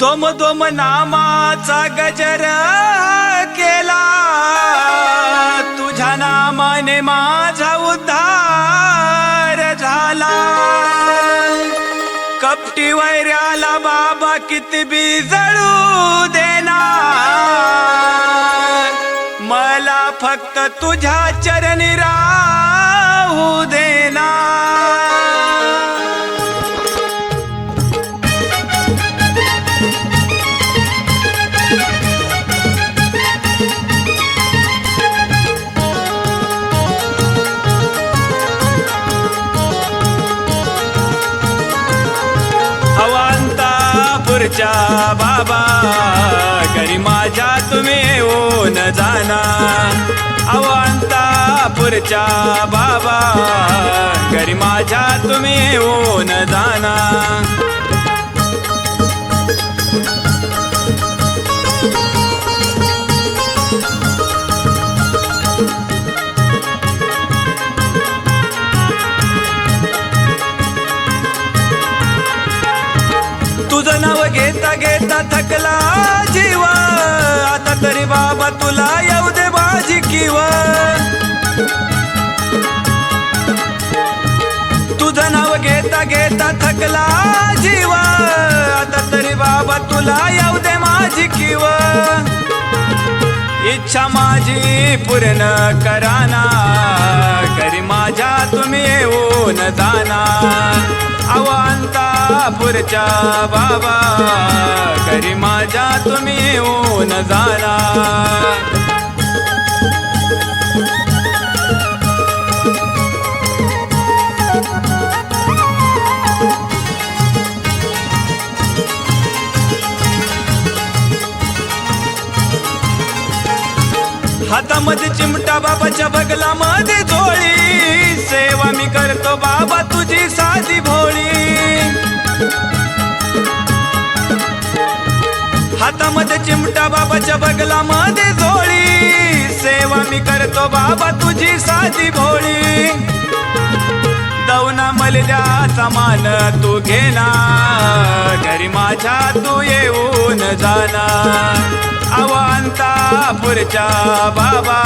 दोम दोम नामाचा गजर केला. तुझ्या नामाने माझा उद्धार झाला. कपटी वैऱ्याला बाबा किती बी जळू देना मला फक्त तुझ्या चरणी राहू देना अवांतापूरच्या बाबा घरी माझ्या तुम्ही येऊन जाना. अवंतापूरच्या बाबा घरी माझ्या तुम्ही येऊन जाना. तुझं नाव थकला जीव. आता तरी बाबा तुला येऊ दे माझी किव. तुझं नाव घेता घेता थकला जीव. आता तरी बाबा तुला येऊ दे माझी किव. इच्छा माझी पूर्ण कराना. करी माझ्या तुम्ही येऊन जाना. अवांतापूरच्या बाबा घरी माझ्या तुम्ही येऊन जाना हातामध्ये चिमटा बाबाच्या बगलामध्ये झोळी सेवा मी करतो बाबा हातामध्ये चिमटा बाबाच्या बगला मध्ये झोळी सेवा मी करतो बाबा तुझी साधी भोळी. दवना मलद्याचा मान तू घेना घरी माझ्या तू येऊन जाना अवांतापूरच्या बाबा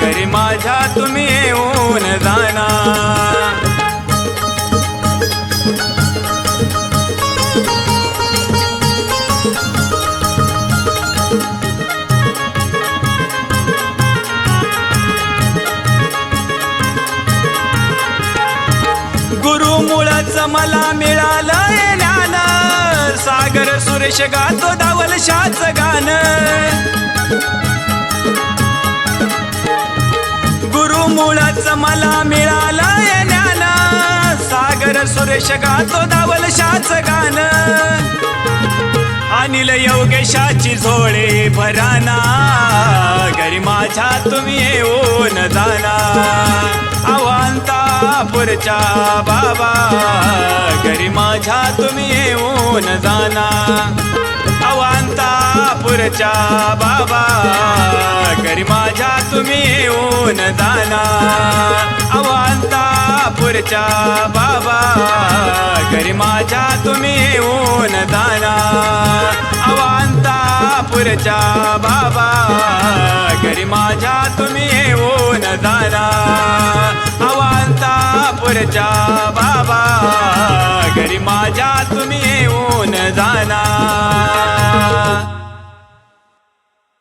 घरी माझ्या तुम्ही येऊन जाणार. गुरु मुळच मला मिळालं ज्ञान. सागर सुरेश गातो दावल शाच गान गुरु मुळच मला मिळालं ज्ञान. सागर सुरेश गातो दावल शाच गान अनिल योगेशाची झोळे भराना. घरी माझ्या तुम्ही येऊन जाना. अवांतापूरच्या बाबा घरी माझ्या तुम्ही येऊन जाना. अवांतापूरच्या बाबा घरी माझ्या तुम्ही येऊन जाना. अवांतापूरच्या बाबा घरी माझ्या तुम्ही येऊन जाना. अवांतापूरच्या बाबा घरी माझ्या तुम्ही येऊन जाना. अवांतापूरच्या बाबा घरी माझ्या तुम्ही